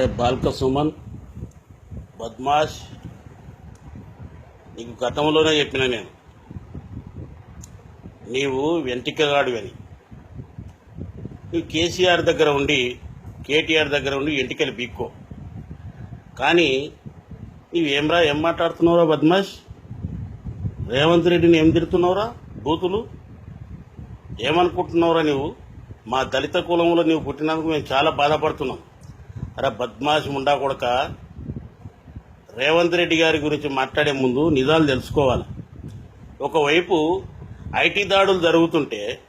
అరే బాల్క సుమన్ బద్మాష్ నీకు గతంలోనే చెప్పిన నేను. నీవు వెంటికగాడివి అని నువ్వు కేసీఆర్ దగ్గర ఉండి కేటీఆర్ దగ్గర ఉండి ఎంటికలు బీక్కో. కానీ నీవేమ్రా ఏం మాట్లాడుతున్నావురా బద్మాష్? రేవంత్ రెడ్డిని ఏం తిడుతున్నావురా బూతులు? ఏమనుకుంటున్నావురా నువ్వు మా దళిత కులంలో నువ్వు పుట్టినందుకు మేము చాలా బాధపడుతున్నాం. అరే బద్మాష్ ముండా కొడక రేవంత్ రెడ్డి గారి గురించి మాట్లాడే ముందు నిజాలు తెలుసుకోవాలి. ఒకవైపు ఐటీ దాడులు జరుగుతుంటే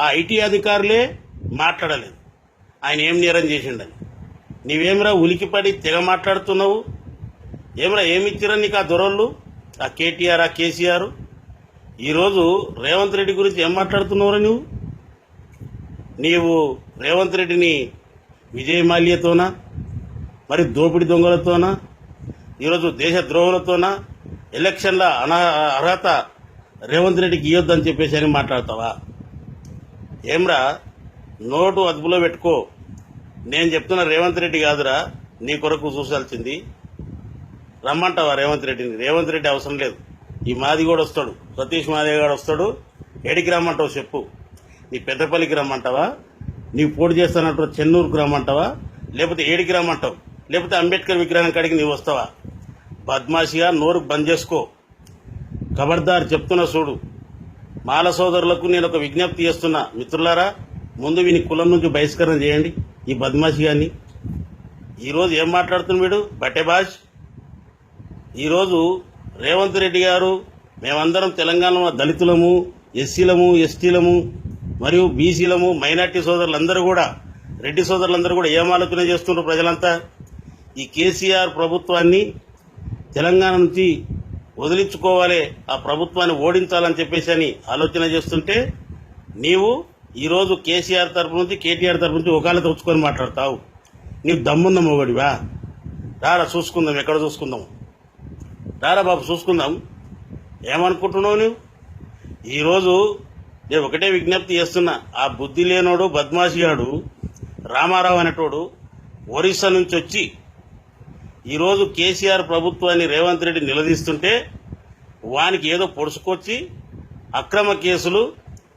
ఆ ఐటీ అధికారులే మాట్లాడలేదు. ఆయన ఏం నేరం చేసిండని. నీవేమిరా ఉలికిపడి తెగ మాట్లాడుతున్నావు? ఏమిరా ఏమిచ్చిరా నీకు ఆ దొరళ్ళు ఆ కేటీఆర్ ఆ కేసీఆర్? ఈరోజు రేవంత్ రెడ్డి గురించి ఏం మాట్లాడుతున్నావురా నువ్వు? నీవు రేవంత్ రెడ్డిని విజయ్ మాల్యతోనా మరి దోపిడి దొంగలతోనా? ఈరోజు దేశ ద్రోహులతోనా? ఎలక్షన్ల అనా అర్హత రేవంత్ రెడ్డికి ఇవ్వద్దని చెప్పేసి అని మాట్లాడతావా? ఏమ్రా నోటు అదుపులో పెట్టుకో. నేను చెప్తున్న రేవంత్ రెడ్డి కాదురా నీ కొరకు చూసాల్సింది. రమ్మంటావా రేవంత్ రెడ్డిని? రేవంత్ రెడ్డి అవసరం లేదు. ఈ మాది కూడా వస్తాడు. సతీష్ మాదేవ్ గారు వస్తాడు. ఏడికి రమ్మంటావు చెప్పు. నీ పెద్దపల్లికి రమ్మంటావా? నీవు పోటీ చేస్తానంటావు చెన్నూరుకు రమ్మంటావా లేకపోతే ఏడికి రమ్మంటావు లేకపోతే అంబేద్కర్ విగ్రహం కాడికి నీవు వస్తావా? బద్మాషిగా నోరు బంద్ చేసుకో. ఖబర్దార్ చెప్తున్నా చూడు. మాల సోదరులకు నేను ఒక విజ్ఞప్తి చేస్తున్నా. మిత్రులారా ముందు వీని కులం నుంచి బహిష్కరణ చేయండి ఈ బద్మాషి గాని ఈరోజు ఏం మాట్లాడుతున్న వీడు? బట్టెబాష్ ఈరోజు రేవంత్ రెడ్డి గారు మేమందరం తెలంగాణలో దళితులము ఎస్సీలము ఎస్టీలము మరియు బీసీలము మైనార్టీ సోదరులందరూ కూడా రెడ్డి సోదరులందరూ కూడా ఏం ఆలోచన చేస్తున్నారు ప్రజలంతా? ఈ కేసీఆర్ ప్రభుత్వాన్ని తెలంగాణ నుంచి వదిలించుకోవాలి ఆ ప్రభుత్వాన్ని ఓడించాలని చెప్పేసి అని ఆలోచన చేస్తుంటే నీవు ఈరోజు కేసీఆర్ తరపు నుంచి కేటీఆర్ తరపు నుంచి ఒకళ్ళ తెచ్చుకొని మాట్లాడతావు. నీకు దమ్ముంద మొగడివా? రారా చూసుకుందాం ఎక్కడ చూసుకుందాం? రారా బాబు చూసుకుందాం. ఏమనుకుంటున్నావు నువ్వు ఈరోజు నేను ఒకటే విజ్ఞప్తి చేస్తున్నా. ఆ బుద్ధి లేనోడు బద్మాషిగాడు రామారావు అనేటోడు ఒరిస్సా నుంచి వచ్చి ఈరోజు కేసీఆర్ ప్రభుత్వాన్ని రేవంత్ రెడ్డి నిలదీస్తుంటే వానికి ఏదో పొడుచుకొచ్చి అక్రమ కేసులు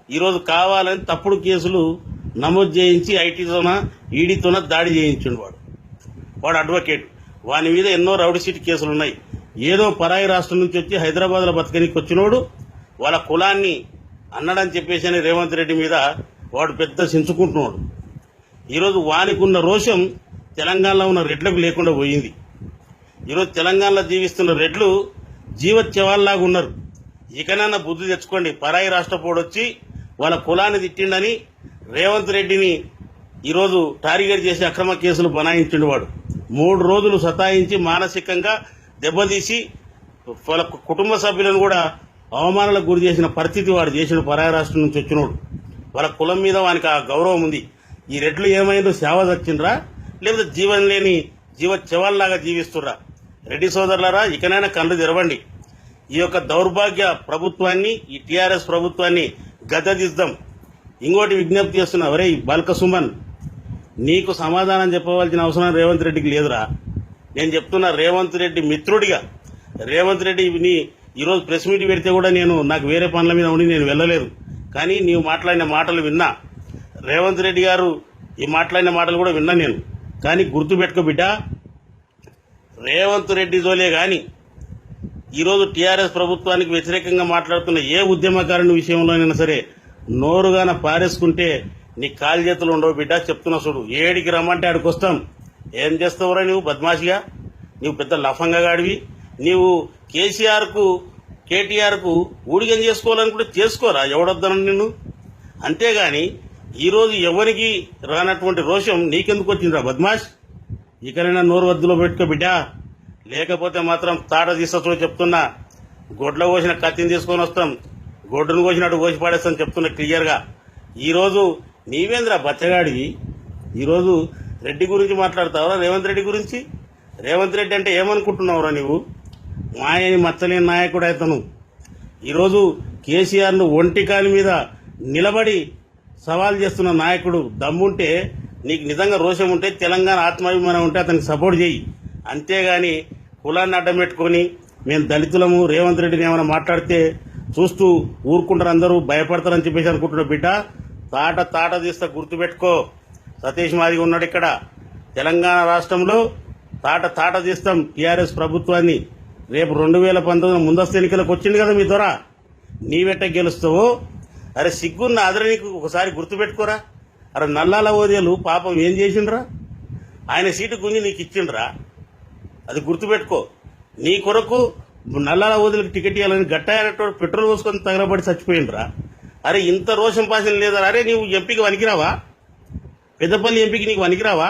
ఈరోజు కావాలని తప్పుడు కేసులు నమోదు చేయించి ఐటీతోన ఈడీతోన దాడి చేయించండి వాడు. వాడు అడ్వకేట్. వాని మీద ఎన్నో రౌడీ సీట్ కేసులు ఉన్నాయి ఏదో పరాయి రాష్ట్రం నుంచి వచ్చి హైదరాబాద్లో బతకనికి వచ్చినోడు వాళ్ళ కులాన్ని అన్నడని చెప్పేసి అని రేవంత్ రెడ్డి మీద వాడు పెద్ద చించుకుంటున్నాడు ఈరోజు వానికి ఉన్న రోషం తెలంగాణలో ఉన్న రెడ్లకు లేకుండా పోయింది. ఈరోజు తెలంగాణలో జీవిస్తున్న రెడ్లు జీవత్యవాల్లాగా ఉన్నారు. ఇకనన్నా బుద్ధి తెచ్చుకోండి. పరాయి రాష్ట్రపోడు వచ్చి వాళ్ళ కులాన్ని తిట్టిండని రేవంత్ రెడ్డిని ఈరోజు టార్గెట్ చేసి అక్రమ కేసులు బనాయించిండు వాడు. మూడు రోజులు సతాయించి మానసికంగా దెబ్బతీసి వాళ్ళ కుటుంబ సభ్యులను కూడా అవమానాలకు గురి చేసిన పరిస్థితి వాడు చేసిన పరాయ రాష్ట్రం నుంచి వచ్చినోడు. వాళ్ళ కులం మీద వానికి ఆ గౌరవం ఉంది. ఈ రెడ్లు ఏమైందో సేవ తెచ్చిండ్రా లేకపోతే జీవనం లేని జీవ చెవల్లాగా జీవిస్తుర్రా? రెడ్డి సోదరులారా ఇకనైనా కళ్ళు తెరవండి. ఈ యొక్క దౌర్భాగ్య ప్రభుత్వాన్ని ఈ టీఆర్ఎస్ ప్రభుత్వాన్ని గద్దదిద్దాం. ఇంకోటి విజ్ఞప్తి చేస్తున్నా ఒరే బాల్క సుమన్ నీకు సమాధానం చెప్పవలసిన అవసరం రేవంత్ రెడ్డికి లేదురా. నేను చెప్తున్నా రేవంత్ రెడ్డి మిత్రుడిగా. రేవంత్ రెడ్డి నీ ఈరోజు ప్రెస్ మీట్ పెడితే కూడా నేను నాకు వేరే పనుల మీద ఉండి నేను వెళ్ళలేదు. కానీ నీవు మాట్లాడిన మాటలు విన్నా. రేవంత్ రెడ్డి గారు ఈ మాట్లాడిన మాటలు కూడా విన్నా నేను. కానీ గుర్తుపెట్టుకో బిడ్డ. రేవంత్ రెడ్డి జోలే కానీ ఈరోజు టీఆర్ఎస్ ప్రభుత్వానికి వ్యతిరేకంగా మాట్లాడుతున్న ఏ ఉద్యమకారుని విషయంలోనైనా సరే నోరుగాన పారేసుకుంటే నీ కాలు చేతులు ఉండవు బిడ్డ. చెప్తున్నా చూడు. ఏడికి రమ్మంటే ఆడికి వస్తాం. ఏం చేస్తావురా నువ్వు బద్మాషిగా? నీవు పెద్ద లఫంగా గాడివి. నీవు కేసీఆర్కు కేటీఆర్కు ఊడిగం చేసుకోవాలనుకుంటే చేసుకోరా ఎవడొద్దన నిన్ను? అంతేగాని ఈరోజు ఎవరికి రానటువంటి రోషం నీకెందుకు వచ్చిందిరా బద్మాష్? ఇకనైనా నోరు వద్దులో పెట్టుకో బిడ్డా. లేకపోతే మాత్రం తాట తీస్తా చెప్తున్నా. గొడ్ల కోసిన కత్తిని తీసుకొని వస్తాం. గొడ్డును కోసినట్టు కోసి పాడేస్తాం చెప్తున్నా క్లియర్గా. ఈరోజు నీవేంద్రా బచ్చగాడివి? ఈరోజు రెడ్డి గురించి మాట్లాడతావురా రేవంత్ రెడ్డి గురించి? రేవంత్ రెడ్డి అంటే ఏమనుకుంటున్నావురా నువ్వు మాయని మచ్చలేని నాయకుడు అవుతాను ఈరోజు కేసీఆర్ను ఒంటి కాలి మీద నిలబడి సవాల్ చేస్తున్న నాయకుడు దమ్ముంటే నీకు నిజంగా రోషం ఉంటే తెలంగాణ ఆత్మాభిమానం ఉంటే అతనికి సపోర్ట్ చేయి. అంతేగాని కులాన్ని అడ్డం పెట్టుకొని మేము దళితులము రేవంత్ రెడ్డిని ఏమైనా మాట్లాడితే చూస్తూ ఊరుకుంటారు అందరూ భయపడతారని చెప్పేసి అనుకుంటున్న బిడ్డ. తాట తాట తీస్తా గుర్తుపెట్టుకో. సతీష్ మాదిగా ఉన్నాడు ఇక్కడ. తెలంగాణ రాష్ట్రంలో తాట తాట తీస్తాం టీఆర్ఎస్ ప్రభుత్వాన్ని. రేపు రెండు వేల పంతొమ్మిది ముందస్తు ఎన్నికలకు వచ్చింది కదా మీ ద్వారా నీవెట్ట గెలుస్తావు. అరే సిగ్గున్న ఆదరణకు ఒకసారి గుర్తుపెట్టుకోరా. అరే నల్లాల ఓదేలు పాపం ఏం చేసిండ్రా? ఆయన సీటు గుంజి నీకు ఇచ్చిండ్రా. అది గుర్తుపెట్టుకో. నీ కొరకు నల్లాల ఓదులకు టికెట్ ఇవ్వాలని గట్టాయనటువంటి పెట్రోల్ పోసుకొని తగలబడి చచ్చిపోయిండ్రా. అరే ఇంత రోషం పాసిన లేదా? అరే నీవు ఎంపీకి వనికిరావా పెద్దపల్లి ఎంపీకి నీకు వనికిరావా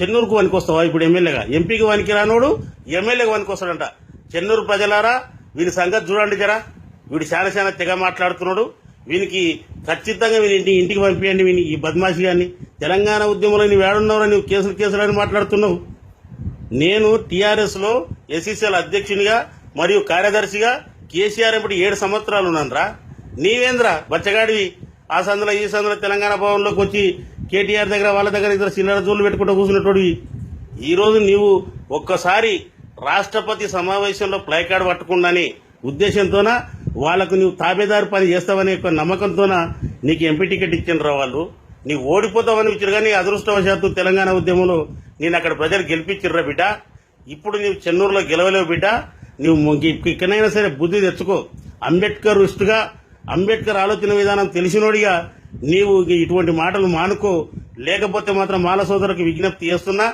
చెన్నూరుకు వనికొస్తావా ఇప్పుడు ఎమ్మెల్యేగా. ఎంపీకి వనికిరానోడు ఎమ్మెల్యేగా వనికొస్తాడంట చెన్నూరు ప్రజలారా వీని సంగతి చూడండి జరా. వీడు చాలా చాలా తెగ మాట్లాడుతున్నాడు. వీనికి ఖచ్చితంగా వీని ఇంటి ఇంటికి పంపించండి వీని ఈ బద్మాషి గారిని. తెలంగాణ ఉద్యమంలో నువ్వు ఏడున్నావురా నువ్వు కేసులు కేసులు అని మాట్లాడుతున్నావు. నేను టీఆర్ఎస్లో ఎస్ఈసీఎల్ అధ్యక్షునిగా మరియు కార్యదర్శిగా కేసీఆర్ ఇప్పుడు ఏడు సంవత్సరాలు ఉన్నానరా. నీవేంద్రా బచ్చగాడివి ఆ సందులో ఈ సందులో తెలంగాణ భవన్లోకి వచ్చి కేటీఆర్ దగ్గర వాళ్ళ దగ్గర ఇద్దరు చిల్లర జోళ్ళు పెట్టుకుంటూ కూర్చున్నటోడివి ఈరోజు నీవు ఒక్కసారి రాష్ట్రపతి సమావేశంలో ప్లై కార్డు పట్టకుండానే ఉద్దేశంతోన వాళ్ళకు నువ్వు తాబేదారు పని చేస్తావనే ఒక నమ్మకంతోన నీకు ఎంపీ టికెట్ ఇచ్చిండ్రా వాళ్ళు? నీవు ఓడిపోతావని ఇచ్చారు కానీ అదృష్టవశాత్తు తెలంగాణ ఉద్యమంలో నేను అక్కడ ప్రజలు గెలిపించిర్రా బిడ్డ? ఇప్పుడు నీవు చెన్నూరులో గెలవలేవు బిడ్డ? నువ్వు ఇక్కడైనా సరే బుద్ధి తెచ్చుకో. అంబేద్కర్ ఇష్టగా అంబేద్కర్ ఆలోచన విధానం తెలిసినోడిగా నీవు ఇటువంటి మాటలు మానుకో. లేకపోతే మాత్రం మాల సోదరులకు విజ్ఞప్తి చేస్తున్నా.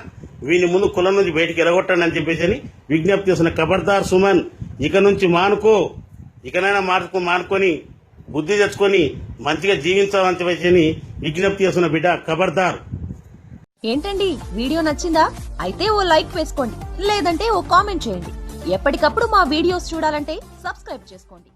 వీని ముందు కులం నుంచి బయటికి ఎలగొట్టండి అని చెప్పేసి అని విజ్ఞప్తి చేస్తున్న ఖబర్దార్ సుమన్ ఇక నుంచి మానుకో ఇకనైనా మార్చుకో మానుకొని బుద్ధి తెచ్చుకొని మంచిగా జీవించాలని చెప్పేసి అని విజ్ఞప్తి చేస్తున్న బిడ్డ ఖబర్దార్ ఏంటండి? వీడియో నచ్చిందా? అయితే ఓ లైక్ వేసుకోండి లేదంటే ఓ కామెంట్ చేయండి. ఎప్పటికప్పుడు మా వీడియోస్ చూడాలంటే సబ్స్క్రైబ్ చేసుకోండి.